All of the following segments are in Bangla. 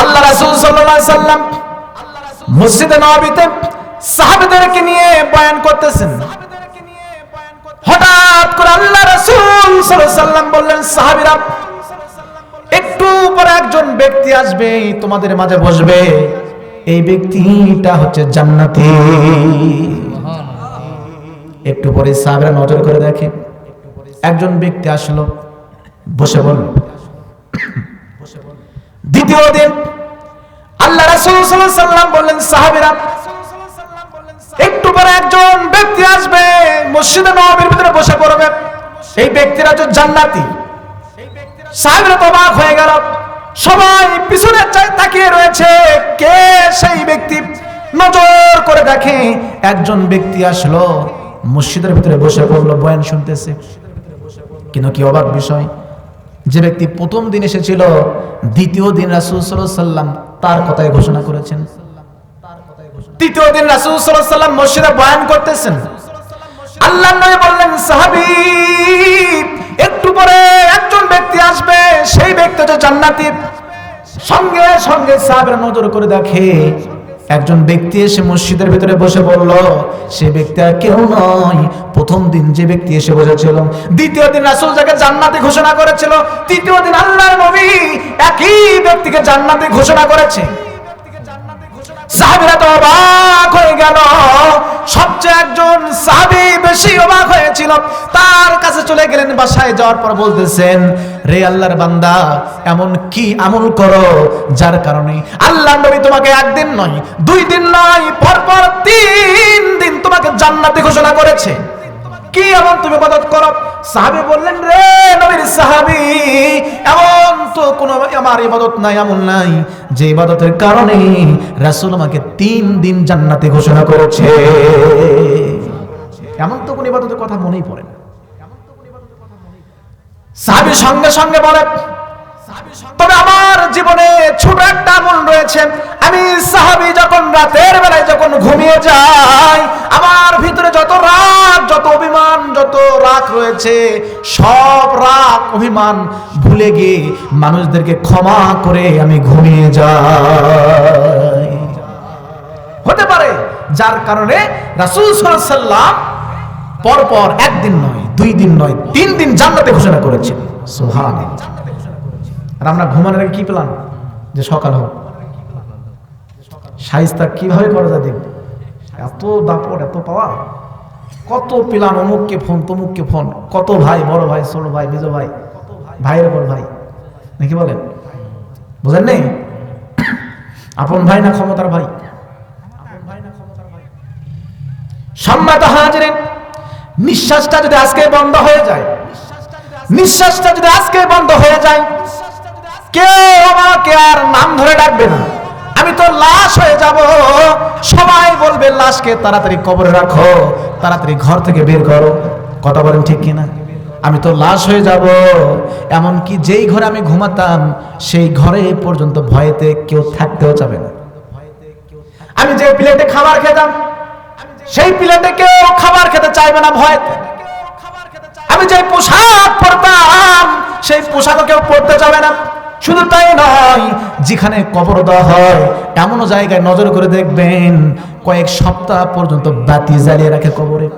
আল্লাহ রাসূল সাল্লাল্লাহু সাল্লাম মসজিদে নববীতে সাহাবাদেরকে নিয়ে বয়ান করতেছেন। হঠাৎ করে আল্লাহ রাসূল সাল্লাম বললেন, সাহাবীরা, একটু পরে একজন ব্যক্তি আসবে, তোমাদের মাঝে বসবে। এই ব্যক্তিটা হচ্ছে জান্নাতি। একটু পরে সাহাবীরা নজর করে দেখে, একজন ব্যক্তি আসলো, বসে বলল দ্বিতীয় দিন বললেন, সাহাবীরা, একটু পরে একজন ব্যক্তি আসবে, মসজিদে নববীর ভিতরে বসে পড়বে। ব্যক্তিরা হচ্ছে জান্নাতি। সাহেবরা তো অবাক হয়ে গেল। সবাই পিছনের চাই তাকিয়ে রয়েছে। কে সেই ব্যক্তি? নজর করে দেখে একজন ব্যক্তি আসলো, মসজিদের ভিতরে বসে পড়ল, বয়ান শুনতেছে। কিন্তু কি অবাক বিষয়? যে ব্যক্তি প্রথম দিন এসেছিল, দ্বিতীয় দিন রাসূল সাল্লাম তার কথাই ঘোষণা করেছেন। তৃতীয় দিন রাসুল সাল্লাম মসজিদে বয়ান করতেছেন। আল্লাহ নয় বললেন সাহাবি একটু পরে একজন ব্যক্তি আসবে, সেই ব্যক্তি হচ্ছে জান্নাতি। সঙ্গে সঙ্গে সাহাবের নজর করে দেখে একজন ব্যক্তি এসে মসজিদের ভিতরে বসে বলল, সে ব্যক্তি আর কেউ নয়। প্রথম দিন যে ব্যক্তি এসে বসেছিল, দ্বিতীয় দিন রাসুল যাকে জান্নাতে ঘোষণা করেছিল, তৃতীয় দিন আল্লাহর নবী একই ব্যক্তিকে জান্নাতে ঘোষণা করেছে। সাহাবীরা তো অবাক হয়ে গেল। সবচেয়ে একজন সাহাবি বেশি অবাক হয়েছিল। তার কাছে চলে গেলেন, বাসায় যাওয়ার পর বলতেছেন, রে আল্লাহর বান্দা, এমন কি আমল করো যার কারণে আল্লাহ নবী তোমাকে একদিন নয়, দুই দিন নয়, পরপর তিন দিন তোমাকে জান্নাতে ঘোষণা করেছে? কি এমন তুমি ইবাদত করো? সাহাবী বললেন, রে নবীর সাহাবী, এমন তো কোনো আমার ইবাদত নাই, এমন নাই। যে ইবাদতের কারণে রাসূল আমাকে তিন দিন জান্নাতে ঘোষণা করেছে। এমন তো কোন ইবাদতের কথা মনেই পড়ে না। সাহাবী সঙ্গে সঙ্গে বলে, তবে আমার জীবনে ছোট একটা আমল রয়েছে। রাতের বেলায় যখন ঘুমিয়ে যাই আমার ভিতরে যত রাগ, যত অভিমান, যত রাগ রয়েছে, সব রাগ, অভিমান ভুলে গিয়ে মানুষদেরকে ক্ষমা করে আমি ঘুমিয়ে যাই। হতে পারে যার কারণে রাসূল সাল্লাম পরপর একদিন নয়, দুই দিন নয়, তিন দিন জান্নাতে ঘোষণা করেছেন। সুবহানাল্লাহ। আর আমরা ঘুমানোর আগে কি প্ল্যান যে সকাল হোক। সাইজটা কীভাবে করা দেখব? এত দাপট, এত পাওয়া। কত প্ল্যান অমুককে ফোন, তমুককে ফোন। কত ভাই, বড় ভাই, ছোট ভাই, মেজো ভাই, ভাইয়ের বড় ভাই। নাকি বলেন? বুঝেন নেই? আপন ভাই না ক্ষমতার ভাই? সম্মাত হাজিরেন নিঃশ্বাসটা যদি আজকে বন্ধ হয়ে যায়, নিঃশ্বাসটা যদি আজকে বন্ধ হয়ে যায়, কেউ আমাকে আর নাম ধরে ডাকবে না। আমি তো লাশ হয়ে যাব। সবাই বলবে, লাশকে তাড়াতাড়ি কবরে রাখো, তাড়াতাড়ি ঘর থেকে বের করো। কথা বলেন ঠিক কিনা? আমি তো লাশ হয়ে যাব। এমনকি যেই ঘরে আমি ঘুমাতাম, সেই ঘরে পর্যন্ত ভয়েতে কেউ থাকতেও যাবে না। আমি যে প্লেটে খাবার খেতাম, সেই প্লেটে কেউ খাবার খেতে চাইবে না ভয়েতে। আমি যে পোশাক পরতাম, সেই পোশাকও কেউ পরতে যাবে না। শুধু তাই নয় যেখানে কবর দেওয়া হয় এমন জায়গায় নজর করে দেখবেন, কয়েক সপ্তাহ পর্যন্ত বাতি জ্বালিয়ে রাখে কবরে।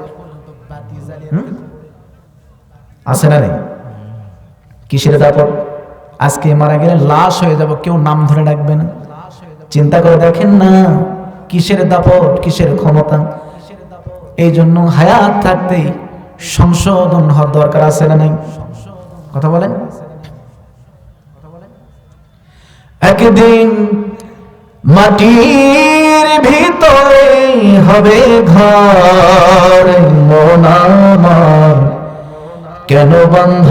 আছে না নেই? কিসের দাপট? আজকে মারা গেলে লাশ হয়ে যাব, কেউ নাম ধরে ডাকবে না। চিন্তা করে দেখেন না, কিসের দাপট, কিসের ক্ষমতা? এই জন্য হায়াত থাকতেই সংশোধন হওয়ার দরকার আছে না নাই? কথা বলেন। একদিন মাটির ভিতরে হবে ঘর, মন আমার কেন বন্ধ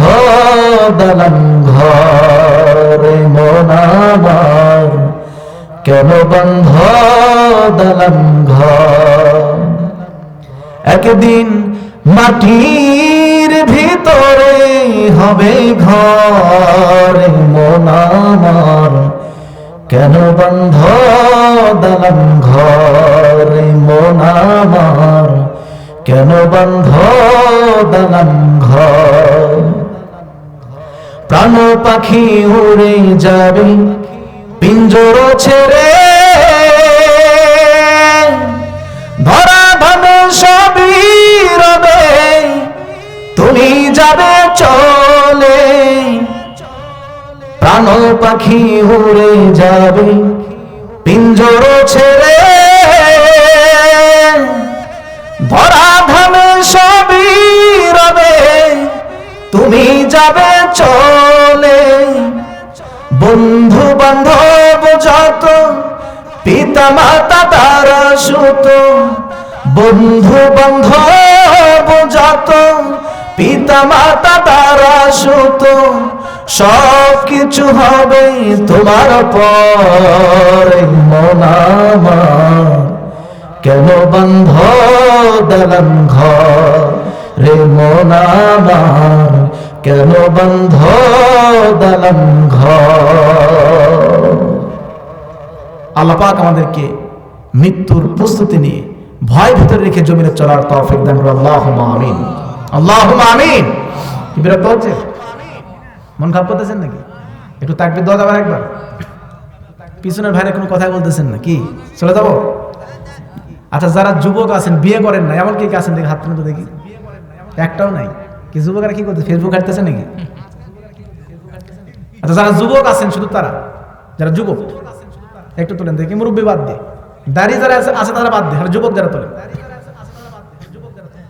দালান ঘর, মন আমার কেন বন্ধ দালান ঘর? একদিন মাটির ভিতরে হবে ঘর, মন আমার কেন বন্ধ দালান ঘর মন কেন বন্ধ দালান ঘর? প্রাণ পাখি উড়ে যাবে, পিঞ্জর ছেড়ে। ধরা ধামে সবই রবে, তুমি যাবে পাখি উড়ে যাবে, পিঞ্জর ছেড়ে। ধরা ধামে সবই রবে, তুমি যাবে চলে। বন্ধু বান্ধব যত পিতা মাতা তারা সুত। বন্ধু বান্ধব যত পিতা মাতা তারা সুত। সব কিছু হবে তোমার পর কেন বন্ধ দলন ঘর, রে মন কেন বন্ধ দলন ঘর? আল্লাপাক আমাদেরকে মৃত্যুর প্রস্তুতি নিয়ে ভয় ভিতরে রেখে জমিনে চলার তৌফিক দান আল্লাহুম্মা আমিন। আল্লাহুম্মা আমিন। কি বিরক্ত হচ্ছে মন খারাপ করতেছেন নাকি? একটু তাকবির দেওয়া যাবে একবার পিছনের ভাইরা কোনো কথা বলতেছেন না, কি? চলে যাব? আচ্ছা যারা যুবক আছেন, বিয়ে করেন না এমন কে কে আছেন দেখি, হাত তুলে দেখি। একটাও নাই। কি যুবকরা কি করতে ফেসবুক হাঁটতেছে নাকি? আচ্ছা যারা যুবক আছেন, শুধু তারা, যারা যুবক, একটু তোলেন দেখি, মুরব্বী বাদ দিয়ে দাঁড়িয়ে যারা আছে তারা বাদ দিয়ে যুবক যারা তোলেন।